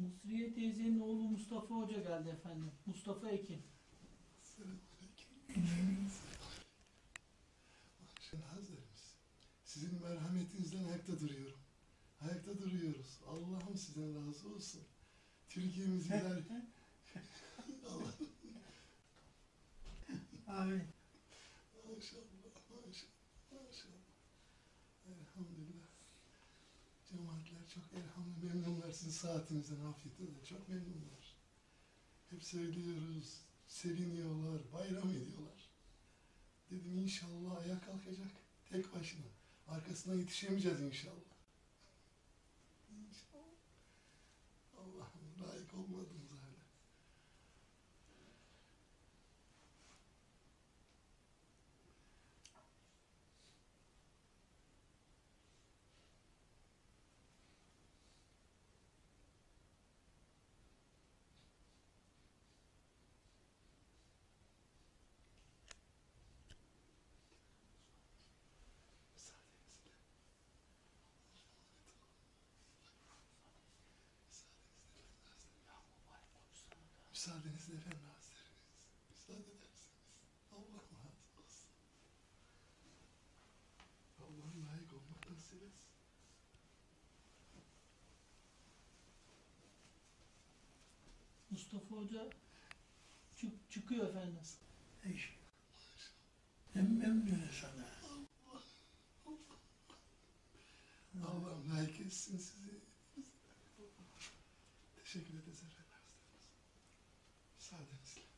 Musriye teyzenin oğlu Mustafa Hoca geldi efendim. Mustafa Ekin. Şimdi Hazretimiz, sizin merhametinizden ayakta duruyorum. Ayakta duruyoruz. Allah'ım sizden razı olsun. Türkiye'miz güzel. Allah Amin. maşallah, maşallah, maşallah. Elhamdülillah. Çok elhamdülillah memnunlar sizin saatinizden, afiyetinizden. Çok memnunlar. Hep söylüyoruz, seviniyorlar, bayram ediyorlar. Dedim inşallah ayağa kalkacak tek başına. Arkasına yetişemeyeceğiz. İnşallah. Allah'ım layık olmadığımız halde. Müsaadenizle. Müsaadenizle efendim hazretleriniz. Müsaade ederseniz. Allah razı olsun. Allah'ın layık olmak nasip etsin. Mustafa Hoca çık, çıkıyor efendim. Hiç. Ben memnunum sana. Allah'ım layık etsin sizi. sad.